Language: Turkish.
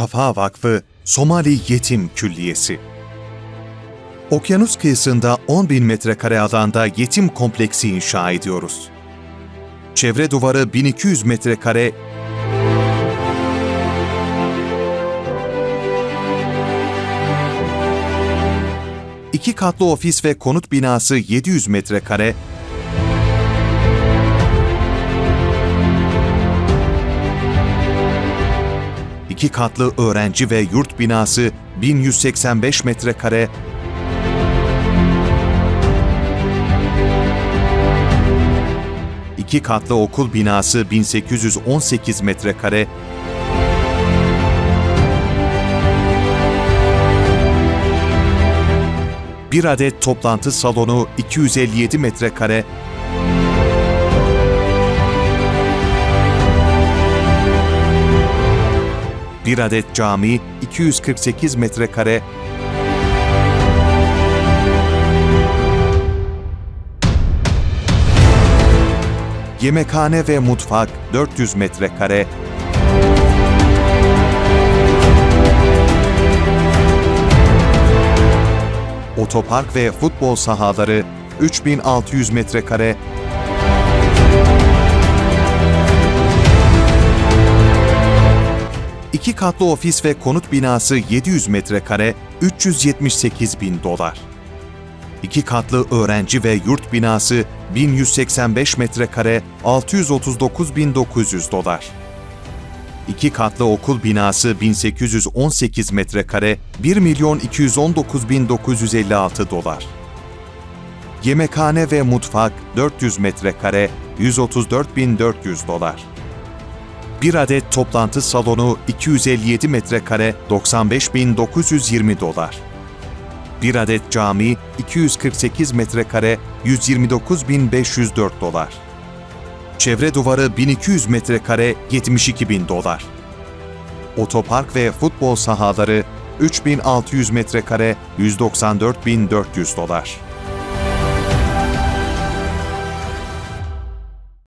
Safa Vakfı Somali Yetim Külliyesi. Okyanus kıyısında 10 bin metrekare alanda yetim kompleksi inşa ediyoruz. Çevre duvarı 1200 metrekare. İki katlı ofis ve konut binası 700 metrekare, iki katlı öğrenci ve yurt binası 1185 metrekare, iki katlı okul binası 1818 metrekare, bir adet toplantı salonu 257 metrekare, bir adet cami 248 metrekare, yemekhane ve mutfak 400 metrekare, otopark ve futbol sahaları 3600 metrekare, iki katlı ofis ve konut binası 700 metrekare 378 bin dolar. İki katlı öğrenci ve yurt binası 1185 metrekare 639.900 dolar. İki katlı okul binası 1818 metrekare 1 milyon 219.956 dolar. Yemekhane ve mutfak 400 metrekare 134.400 dolar. Bir adet toplantı salonu 257 metrekare 95.920 dolar. Bir adet cami 248 metrekare 129.504 dolar. Çevre duvarı 1200 metrekare 72.000 dolar. Otopark ve futbol sahaları 3600 metrekare 194.400 dolar.